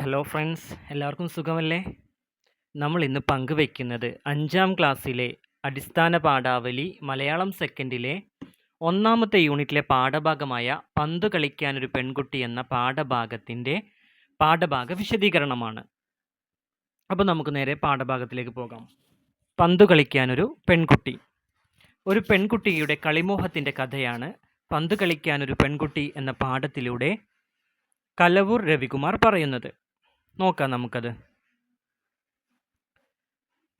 Hello friends എല്ലാവർക്കും സുഖമല്ലേ? നമ്മൾ ഇന്ന് പങ്കുവയ്ക്കുന്നത് അഞ്ചാം ക്ലാസ്സിലെ അടിസ്ഥാന പാഠാവലി മലയാളം സെക്കൻഡിലെ ഒന്നാമത്തെ യൂണിറ്റിലെ പാഠഭാഗമായ പന്ത് കളിക്കാനൊരു പെൺകുട്ടി എന്ന പാഠഭാഗത്തിന്റെ പാഠഭാഗ വിശദീകരണമാണ്. അപ്പോൾ നമുക്ക് നേരെ പാഠഭാഗത്തിലേക്ക് പോകാം. പന്ത് കളിക്കാനൊരു പെൺകുട്ടി. ഒരു പെൺകുട്ടിയുടെ കളിമോഹത്തിന്റെ കഥയാണ് പന്ത് കളിക്കാനൊരു പെൺകുട്ടി എന്ന പാഠത്തിലൂടെ കലവൂർ രവികുമാർ പറയുന്നത്. നോക്കാം നമുക്കത്.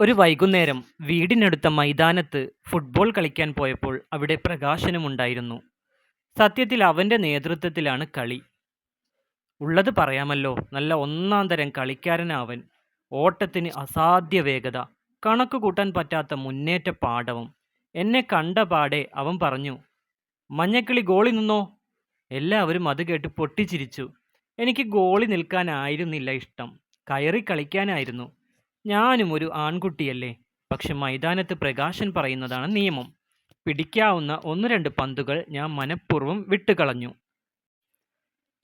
ഒരു വൈകുന്നേരം വീടിനടുത്ത മൈതാനത്ത് ഫുട്ബോൾ കളിക്കാൻ പോയപ്പോൾ അവിടെ പ്രകാശനമുണ്ടായിരുന്നു. സത്യത്തിൽ അവന്റെ നേതൃത്വത്തിലാണ് കളി. ഉള്ളത് പറയാമല്ലോ നല്ല ഒന്നാം തരം കളിക്കാരനാവൻ ഓട്ടത്തിന് അസാധ്യ വേഗത കണക്ക് കൂട്ടാൻ പറ്റാത്ത മുന്നേറ്റ പാടവം എന്നെ കണ്ട പാടെ അവൻ പറഞ്ഞു മഞ്ഞക്കിളി ഗോളി നിന്നോ? എല്ലാവരും അത് കേട്ട് പൊട്ടിച്ചിരിച്ചു. എനിക്ക് ഗോളി നിൽക്കാനായിരുന്നില്ല ഇഷ്ടം. കയറി കളിക്കാനായിരുന്നു. ഞാനും ഒരു ആൺകുട്ടിയല്ലേ. പക്ഷെ മൈതാനത്ത് പ്രകാശൻ പറയുന്നതാണ് നിയമം. പിടിക്കാവുന്ന ഒന്ന് രണ്ട് പന്തുകൾ ഞാൻ മനഃപൂർവം വിട്ടുകളഞ്ഞു.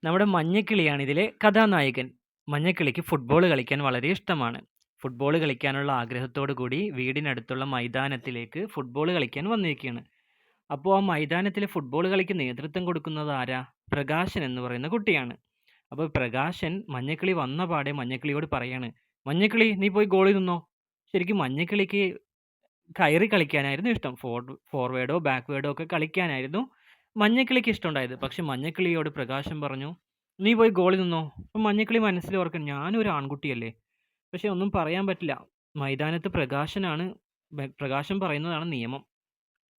നമ്മുടെ മഞ്ഞക്കിളിയാണ് ഇതിലെ കഥാനായകൻ. മഞ്ഞക്കിളിക്ക് ഫുട്ബോൾ കളിക്കാൻ വളരെ ഇഷ്ടമാണ്. ഫുട്ബോൾ കളിക്കാനുള്ള ആഗ്രഹത്തോടു കൂടി വീടിനടുത്തുള്ള മൈതാനത്തിലേക്ക് ഫുട്ബോൾ കളിക്കാൻ വന്നിരിക്കുകയാണ് അപ്പോൾ ആ മൈതാനത്തിൽ ഫുട്ബോൾ കളിക്ക് നേതൃത്വം കൊടുക്കുന്നത് ആരാ? പ്രകാശൻ എന്ന് പറയുന്ന കുട്ടിയാണ്. അപ്പോൾ പ്രകാശൻ മഞ്ഞക്കിളി വന്ന പാടെ മഞ്ഞക്കിളിയോട് പറയാണ് മഞ്ഞക്കിളി നീ പോയി ഗോളി നിന്നോ? ശരിക്കും മഞ്ഞക്കിളിക്ക് കയറി കളിക്കാനായിരുന്നു ഇഷ്ടം. ഫോർ ഫോർവേഡോ ബാക്ക്വേഡോ ഒക്കെ കളിക്കാനായിരുന്നു മഞ്ഞക്കിളിക്ക് ഇഷ്ടമുണ്ടായത്. പക്ഷെ മഞ്ഞക്കിളിയോട് പ്രകാശൻ പറഞ്ഞു നീ പോയി ഗോളി നിന്നോ? അപ്പം മഞ്ഞക്കിളി മനസ്സിൽ ഓർക്കണം ഞാനൊരു ആൺകുട്ടിയല്ലേ? പക്ഷെ ഒന്നും പറയാൻ പറ്റില്ല. മൈതാനത്ത് പ്രകാശനാണ് പ്രകാശം പ്രകാശൻ പറയുന്നതാണ് നിയമം.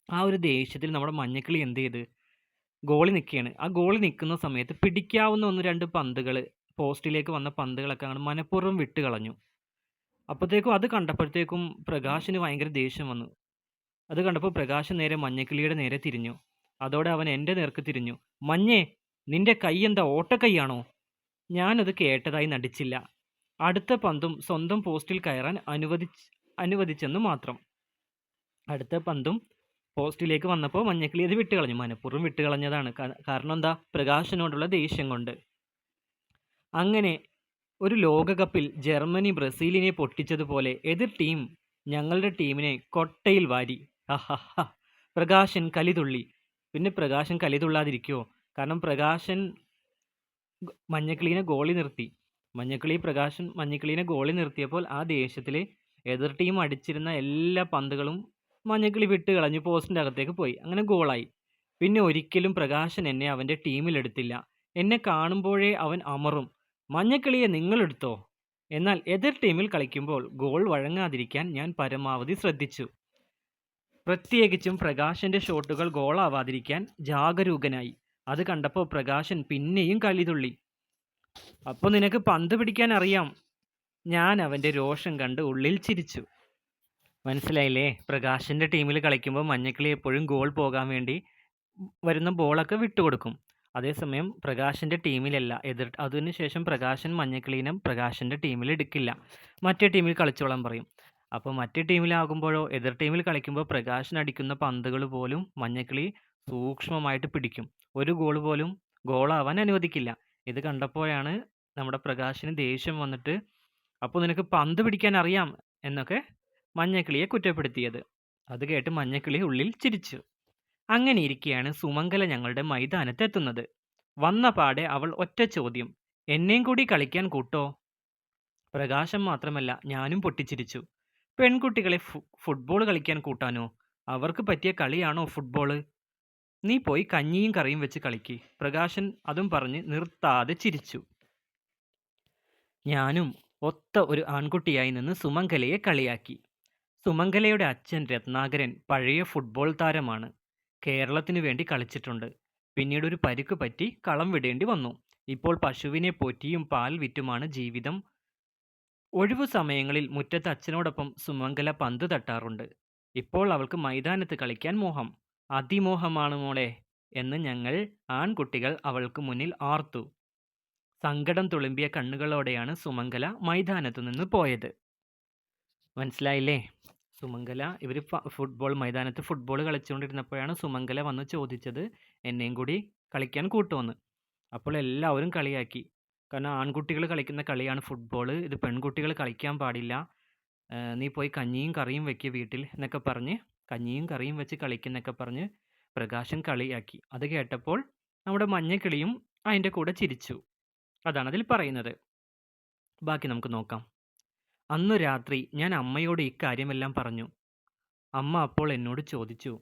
ആ ഒരു ദേഷ്യത്തിൽ നമ്മുടെ മഞ്ഞക്കിളി എന്ത് ചെയ്ത്? ഗോളി നിൽക്കുകയാണ്. ആ ഗോളി നിൽക്കുന്ന സമയത്ത് പിടിക്കാവുന്ന ഒന്ന് രണ്ട് പന്തുകൾ പോസ്റ്റിലേക്ക് വന്ന പന്തുകളൊക്കെ അങ്ങോട്ട് മനഃപൂർവം വിട്ട് കളഞ്ഞു. അപ്പോഴത്തേക്കും അത് കണ്ടപ്പോഴത്തേക്കും പ്രകാശിന് ഭയങ്കര ദേഷ്യം വന്നു. അത് കണ്ടപ്പോൾ പ്രകാശൻ നേരെ മഞ്ഞക്കിളിയുടെ നേരെ തിരിഞ്ഞു. അതോടെ അവൻ എന്റെ നേർക്ക് തിരിഞ്ഞു. മഞ്ഞേ നിന്റെ കൈ എന്താ? ഓട്ടക്കൈയാണോ? ഞാനത് കേട്ടതായി നടിച്ചില്ല. അടുത്ത പന്തും സ്വന്തം പോസ്റ്റിൽ കയറാൻ അനുവദിച്ച് അനുവദിച്ചെന്ന് മാത്രം. അടുത്ത പന്തും പോസ്റ്റിലേക്ക് വന്നപ്പോൾ മഞ്ഞക്കിളി അത് വിട്ടുകളഞ്ഞു. മനഃപൂർവം വിട്ടുകളഞ്ഞതാണ്. കളഞ്ഞതാണ് കാരണം എന്താ പ്രകാശനോടുള്ള ദേഷ്യം കൊണ്ട്. അങ്ങനെ ഒരു ലോകകപ്പിൽ ജർമ്മനി ബ്രസീലിനെ പൊട്ടിച്ചതുപോലെ എതിർ ടീം ഞങ്ങളുടെ ടീമിനെ കൊട്ടയിൽ വാരി. പ്രകാശൻ കലിതുള്ളി പിന്നെ പ്രകാശൻ കലിതുള്ളാതിരിക്കുമോ കാരണം പ്രകാശൻ മഞ്ഞക്കിളീനെ ഗോളി നിർത്തി. മഞ്ഞക്കിളി പ്രകാശൻ മഞ്ഞക്കിളീനെ ഗോളി നിർത്തിയപ്പോൾ ആ ദേഷ്യത്തിൽ എതിർ ടീം അടിച്ചിരുന്ന എല്ലാ പന്തുകളും മഞ്ഞക്കിളി വിട്ട് കളഞ്ഞു പോസ്റ്റിന്റെ അകത്തേക്ക് പോയി. അങ്ങനെ ഗോളായി. പിന്നെ ഒരിക്കലും പ്രകാശൻ എന്നെ അവന്റെ ടീമിലെടുത്തില്ല എന്നെ കാണുമ്പോഴേ അവൻ അമറും. മഞ്ഞക്കിളിയെ നിങ്ങളെടുത്തോ എന്നാൽ എതിർ ടീമിൽ കളിക്കുമ്പോൾ ഗോൾ വഴങ്ങാതിരിക്കാൻ ഞാൻ പരമാവധി ശ്രദ്ധിച്ചു. പ്രത്യേകിച്ചും പ്രകാശന്റെ ഷോട്ടുകൾ ഗോളാവാതിരിക്കാൻ ജാഗരൂകനായി. അത് കണ്ടപ്പോൾ പ്രകാശൻ പിന്നെയും കളിതുള്ളി അപ്പോൾ നിനക്ക് പന്ത് പിടിക്കാൻ അറിയാം? ഞാൻ അവന്റെ രോഷം കണ്ട് ഉള്ളിൽ ചിരിച്ചു. മനസ്സിലായില്ലേ? പ്രകാശിന്റെ ടീമിൽ കളിക്കുമ്പോൾ മഞ്ഞക്കിളി എപ്പോഴും ഗോൾ പോകാൻ വേണ്ടി വരുന്ന ബോളൊക്കെ വിട്ടുകൊടുക്കും അതേസമയം പ്രകാശിന്റെ ടീമിലല്ല. എതിർ അതിനുശേഷം പ്രകാശൻ മഞ്ഞക്കിളീനെ പ്രകാശിന്റെ ടീമിൽ എടുക്കില്ല. മറ്റേ ടീമിൽ കളിച്ചോളാൻ പറയും. അപ്പോൾ മറ്റേ ടീമിലാകുമ്പോഴോ എതിർ ടീമിൽ കളിക്കുമ്പോൾ പ്രകാശൻ അടിക്കുന്ന പന്തുകൾ പോലും മഞ്ഞക്കിളി സൂക്ഷ്മമായിട്ട് പിടിക്കും. ഒരു ഗോൾ പോലും ഗോളാവാൻ അനുവദിക്കില്ല. ഇത് കണ്ടപ്പോഴാണ് നമ്മുടെ പ്രകാശിന് ദേഷ്യം വന്നിട്ട് അപ്പോൾ നിനക്ക് പന്ത് പിടിക്കാൻ അറിയാം എന്നൊക്കെ മഞ്ഞക്കിളിയെ കുറ്റപ്പെടുത്തിയത്. അത് കേട്ട് മഞ്ഞക്കിളി ഉള്ളിൽ ചിരിച്ചു. അങ്ങനെ ഇരിക്കെയാണ് സുമംഗല ഞങ്ങളുടെ മൈതാനത്തെത്തുന്നത്. വന്ന പാടെ അവൾ ഒറ്റ ചോദ്യം എന്നെയും കൂടി കളിക്കാൻ കൂട്ടോ? പ്രകാശം മാത്രമല്ല ഞാനും പൊട്ടിച്ചിരിച്ചു. പെൺകുട്ടികളെ ഫുട്ബോൾ കളിക്കാൻ കൂട്ടാനോ? അവർക്ക് പറ്റിയ കളിയാണോ ഫുട്ബോൾ നീ പോയി കഞ്ഞിയും കറിയും വെച്ച് കളിക്ക്. പ്രകാശൻ അതും പറഞ്ഞ് നിർത്താതെ ചിരിച്ചു. ഞാനും ഒത്ത ഒരു ആൺകുട്ടിയായി നിന്ന് സുമംഗലയെ കളിയാക്കി. സുമംഗലയുടെ അച്ഛൻ രത്നാകരൻ പഴയ ഫുട്ബോൾ താരമാണ്. കേരളത്തിനു വേണ്ടി കളിച്ചിട്ടുണ്ട്. പിന്നീട് ഒരു പരിക്ക് പറ്റി കളം വിടേണ്ടി വന്നു. ഇപ്പോൾ പശുവിനെ പോറ്റിയും പാൽ വിറ്റുമാണ് ജീവിതം. ഒഴിവു സമയങ്ങളിൽ മുറ്റത്ത് അച്ഛനോടൊപ്പം സുമംഗല പന്ത് തട്ടാറുണ്ട്. ഇപ്പോൾ അവൾക്ക് മൈതാനത്ത് കളിക്കാൻ മോഹം. അതിമോഹമാണ് മോളെ എന്ന് ഞങ്ങൾ ആൺകുട്ടികൾ അവൾക്ക് മുന്നിൽ ആർത്തു. സങ്കടം തുളുമ്പിയ കണ്ണുകളോടെയാണ് സുമംഗല മൈതാനത്തു നിന്ന് പോയത്. മനസ്സിലായില്ലേ? സുമംഗല ഇവർ ഫുട്ബോൾ മൈതാനത്ത് ഫുട്ബോൾ കളിച്ചുകൊണ്ടിരുന്നപ്പോഴാണ് സുമംഗല വന്ന് ചോദിച്ചത് എന്നെയും കൂടി കളിക്കാൻ കൂട്ടുമെന്ന് അപ്പോൾ എല്ലാവരും കളിയാക്കി കാരണം ആൺകുട്ടികൾ കളിക്കുന്ന കളിയാണ് ഫുട്ബോൾ. ഇത് പെൺകുട്ടികൾ കളിക്കാൻ പാടില്ല. നീ പോയി കഞ്ഞിയും കറിയും വെക്കുക വീട്ടിൽ എന്നൊക്കെ പറഞ്ഞ് കഞ്ഞിയും കറിയും വെച്ച് കളിക്കുന്നൊക്കെ പറഞ്ഞ് പ്രകാശം കളിയാക്കി. അത് കേട്ടപ്പോൾ നമ്മുടെ മഞ്ഞക്കിളിയും അതിന്റെ കൂടെ ചിരിച്ചു. അതാണ് അതിൽ പറയുന്നത്. ബാക്കി നമുക്ക് നോക്കാം. അന്നു രാത്രി ഞാൻ അമ്മയോട് ഇക്കാര്യമെല്ലാം പറഞ്ഞു. അമ്മ അപ്പോൾ എന്നോട് ചോദിച്ചു,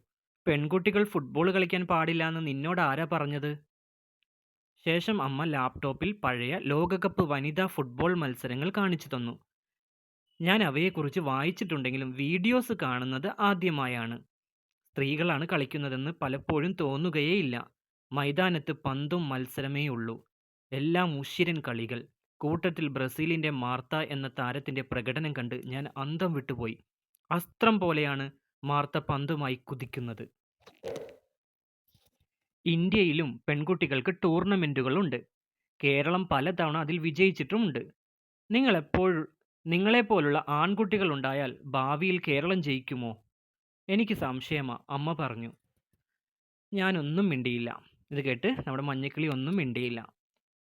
പെൺകുട്ടികൾ ഫുട്ബോൾ കളിക്കാൻ പാടില്ല എന്ന് നിന്നോട് ആരാ പറഞ്ഞത്? ശേഷം അമ്മ ലാപ്ടോപ്പിൽ പഴയ ലോകകപ്പ് വനിതാ ഫുട്ബോൾ മത്സരങ്ങൾ കാണിച്ചു തന്നു. ഞാൻ അവയെക്കുറിച്ച് വായിച്ചിട്ടുണ്ടെങ്കിലും വീഡിയോസ് കാണുന്നത് ആദ്യമായാണ്. സ്ത്രീകളാണ് കളിക്കുന്നതെന്ന് പലപ്പോഴും തോന്നുകയേയില്ല. മൈതാനത്ത് പന്തും മത്സരമേ ഉള്ളൂ എല്ലാം ഉശിരൻ കളികൾ. കൂട്ടത്തിൽ ബ്രസീലിന്റെ മാർത്ത എന്ന താരത്തിന്റെ പ്രകടനം കണ്ട് ഞാൻ അന്തം വിട്ടുപോയി. അസ്ത്രം പോലെയാണ് മാർത്ത പന്തുമായി കുതിക്കുന്നത്. ഇന്ത്യയിലും പെൺകുട്ടികൾക്ക് ടൂർണമെന്റുകളുണ്ട്. കേരളം പലതവണ അതിൽ വിജയിച്ചിട്ടുമുണ്ട്. നിങ്ങളെപ്പോലുള്ള ആൺകുട്ടികളുണ്ടായാൽ ഭാവിയിൽ കേരളം ജയിക്കുമോ? എനിക്ക് സംശയമാ അമ്മ പറഞ്ഞു. ഞാനൊന്നും മിണ്ടിയില്ല. ഇത് കേട്ട് നമ്മുടെ മഞ്ഞക്കിളി ഒന്നും മിണ്ടിയില്ല.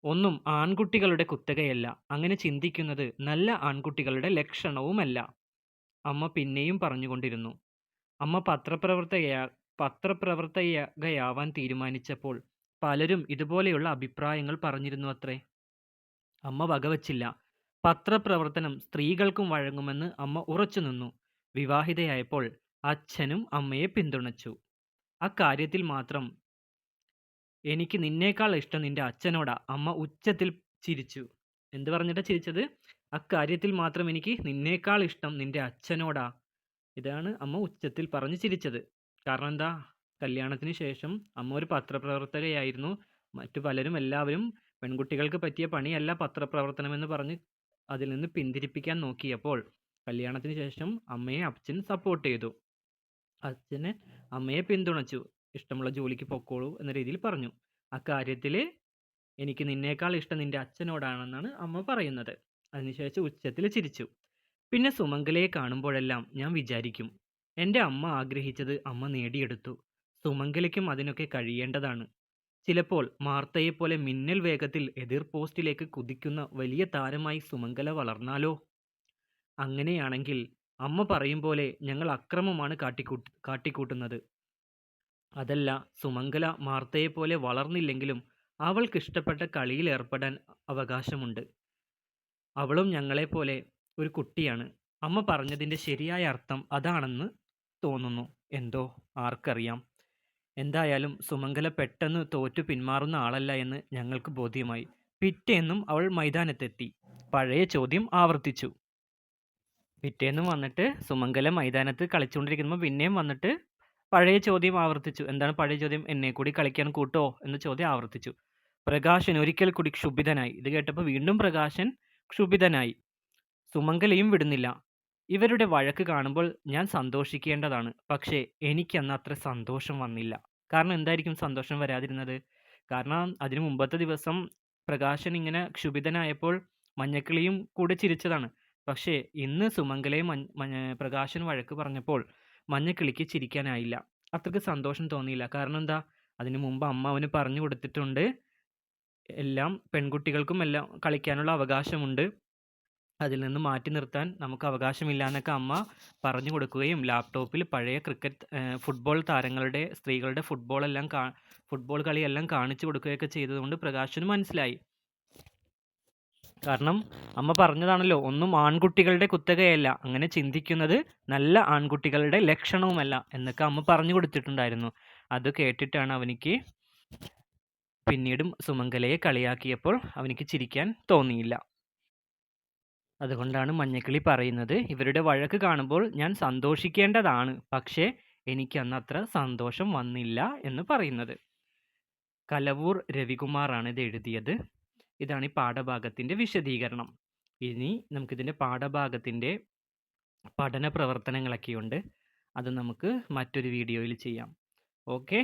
ഒന്നും ആൺകുട്ടികളുടെ കുത്തകയല്ല. അങ്ങനെ ചിന്തിക്കുന്നത് നല്ല ആൺകുട്ടികളുടെ ലക്ഷണവുമല്ല. അമ്മ പിന്നെയും പറഞ്ഞുകൊണ്ടിരുന്നു. അമ്മ പത്രപ്രവർത്തകയാ പത്രപ്രവർത്തകയാവാൻ തീരുമാനിച്ചപ്പോൾ പലരും ഇതുപോലെയുള്ള അഭിപ്രായങ്ങൾ പറഞ്ഞിരുന്നു അത്രേ അമ്മ വകവച്ചില്ല. പത്രപ്രവർത്തനം സ്ത്രീകൾക്കും വഴങ്ങുമെന്ന് അമ്മ ഉറച്ചു നിന്നു വിവാഹിതയായപ്പോൾ അച്ഛനും അമ്മയെ പിന്തുണച്ചു. അക്കാര്യത്തിൽ മാത്രം എനിക്ക് നിന്നേക്കാൾ ഇഷ്ടം നിന്റെ അച്ഛനോടാ അമ്മ ഉച്ചത്തിൽ ചിരിച്ചു. എന്ത് പറഞ്ഞിട്ടാ ചിരിച്ചത്? അക്കാര്യത്തിൽ മാത്രം എനിക്ക് നിന്നേക്കാൾ ഇഷ്ടം നിന്റെ അച്ഛനോടാ. ഇതാണ് അമ്മ ഉച്ചത്തിൽ പറഞ്ഞു ചിരിച്ചത്. കാരണം എന്താ? കല്യാണത്തിന് ശേഷം അമ്മ ഒരു പത്രപ്രവർത്തകയായിരുന്നു. മറ്റു പലരും എല്ലാവരും പെൺകുട്ടികൾക്ക് പറ്റിയ പണിയല്ല പത്രപ്രവർത്തനം എന്ന് പറഞ്ഞ് അതിൽ നിന്ന് പിന്തിരിപ്പിക്കാൻ നോക്കിയപ്പോൾ കല്യാണത്തിന് ശേഷം അമ്മയെ അച്ഛൻ സപ്പോർട്ട് ചെയ്തു. അച്ഛന് അമ്മയെ പിന്തുണച്ചു. ഇഷ്ടമുള്ള ജോലിക്ക് പൊക്കോളൂ എന്ന രീതിയിൽ പറഞ്ഞു. അക്കാര്യത്തിൽ എനിക്ക് നിന്നേക്കാൾ ഇഷ്ടം നിന്റെ അച്ഛനോടാണെന്നാണ് അമ്മ പറയുന്നത്. അതിനുശേഷം ഉച്ചത്തിൽ ചിരിച്ചു. പിന്നെ സുമംഗലയെ കാണുമ്പോഴെല്ലാം ഞാൻ വിചാരിക്കും, എന്റെ അമ്മ ആഗ്രഹിച്ചത് അമ്മ നേടിയെടുത്തു. സുമംഗലയ്ക്കും അതിനൊക്കെ കഴിയേണ്ടതാണ്. ചിലപ്പോൾ മാർത്തയെപ്പോലെ മിന്നൽ വേഗത്തിൽ എതിർ പോസ്റ്റിലേക്ക് കുതിക്കുന്ന വലിയ താരമായി സുമംഗല വളർന്നാലോ? അങ്ങനെയാണെങ്കിൽ അമ്മ പറയും പോലെ ഞങ്ങൾ അക്രമമാണ് കാട്ടിക്കൂട്ട് കാട്ടിക്കൂട്ടുന്നത്. അതല്ല സുമംഗല മാർത്തയെപ്പോലെ വളർന്നില്ലെങ്കിലും അവൾക്കിഷ്ടപ്പെട്ട കളിയിൽ ഏർപ്പെടാൻ അവകാശമുണ്ട്. അവളും ഞങ്ങളെപ്പോലെ ഒരു കുട്ടിയാണ്. അമ്മ പറഞ്ഞതിന്റെ ശരിയായ അർത്ഥം അതാണെന്ന് തോന്നുന്നു. എന്തോ ആർക്കറിയാം. എന്തായാലും സുമംഗല പെട്ടെന്ന് തോറ്റു പിന്മാറുന്ന ആളല്ല എന്ന് ഞങ്ങൾക്ക് ബോധ്യമായി. പിറ്റേന്നും അവൾ മൈതാനത്തെത്തി. പഴയ ചോദ്യം ആവർത്തിച്ചു. പിറ്റേന്നും വന്നിട്ട് സുമംഗല മൈതാനത്ത് കളിച്ചുകൊണ്ടിരിക്കുമ്പോൾ പിന്നെയും വന്നിട്ട് പഴയ ചോദ്യം ആവർത്തിച്ചു. എന്താണ് പഴയ ചോദ്യം? എന്നെ കൂടി കളിക്കാൻ കൂട്ടോ എന്ന ചോദ്യം ആവർത്തിച്ചു. പ്രകാശൻ ഒരിക്കൽ കൂടി ക്ഷുഭിതനായി. ഇത് കേട്ടപ്പോൾ വീണ്ടും പ്രകാശൻ ക്ഷുഭിതനായി. സുമംഗലയും വിടുന്നില്ല. ഇവരുടെ വഴക്ക് കാണുമ്പോൾ ഞാൻ സന്തോഷിക്കേണ്ടതാണ്. പക്ഷേ എനിക്കന്ന് അത്ര സന്തോഷം വന്നില്ല. കാരണം എന്തായിരിക്കും സന്തോഷം വരാതിരുന്നത്? കാരണം അതിനു മുമ്പത്തെ ദിവസം പ്രകാശൻ ഇങ്ങനെ ക്ഷുഭിതനായപ്പോൾ മഞ്ഞക്കിളിയും കൂടെ ചിരിച്ചതാണ്. പക്ഷേ ഇന്ന് സുമംഗലയും മഞ്ഞ പ്രകാശൻ വഴക്ക് പറഞ്ഞപ്പോൾ മഞ്ഞക്കിളിക്ക് ചിരിക്കാനായില്ല. അത്രയ്ക്ക് സന്തോഷം തോന്നിയില്ല. കാരണം എന്താ? അതിനു മുമ്പ് അമ്മ അവന് പറഞ്ഞു കൊടുത്തിട്ടുണ്ട്. എല്ലാം പെൺകുട്ടികൾക്കും എല്ലാം കളിക്കാനുള്ള അവകാശമുണ്ട്. അതിൽ നിന്ന് മാറ്റി നിർത്താൻ നമുക്ക് അവകാശമില്ല എന്നൊക്കെ അമ്മ പറഞ്ഞു കൊടുക്കുകയും ലാപ്ടോപ്പിൽ പഴയ ക്രിക്കറ്റ് ഫുട്ബോൾ താരങ്ങളുടെ സ്ത്രീകളുടെ ഫുട്ബോളെല്ലാം കാ ഫുട്ബോൾ കളിയെല്ലാം കാണിച്ചു കൊടുക്കുകയൊക്കെ ചെയ്തതുകൊണ്ട് പ്രകാശന് മനസ്സിലായി. കാരണം അമ്മ പറഞ്ഞതാണല്ലോ ഒന്നും ആൺകുട്ടികളുടെ കുത്തകയല്ല. അങ്ങനെ ചിന്തിക്കുന്നത് നല്ല ആൺകുട്ടികളുടെ ലക്ഷണവുമല്ല എന്നൊക്കെ അമ്മ പറഞ്ഞു കൊടുത്തിട്ടുണ്ടായിരുന്നു. അത് കേട്ടിട്ടാണ് അവനിക്ക് പിന്നീടും സുമംഗലയെ കളിയാക്കിയപ്പോൾ അവനിക്ക് ചിരിക്കാൻ തോന്നിയില്ല. അതുകൊണ്ടാണ് മഞ്ഞക്കിളി പറയുന്നത് ഇവരുടെ വഴക്ക് കാണുമ്പോൾ ഞാൻ സന്തോഷിക്കേണ്ടതാണ്. പക്ഷേ എനിക്ക് അന്ന് അത്ര സന്തോഷം വന്നില്ല എന്ന് പറയുന്നത്. കലവൂർ രവികുമാറാണ് ഇത് എഴുതിയത്. ഇതാണ് ഈ പാഠഭാഗത്തിന്റെ വിശദീകരണം. ഇനി നമുക്കിതിന്റെ പാഠഭാഗത്തിന്റെ പഠന പ്രവർത്തനങ്ങളൊക്കെയുണ്ട്. അത് നമുക്ക് മറ്റൊരു വീഡിയോയിൽ ചെയ്യാം. ഓക്കേ.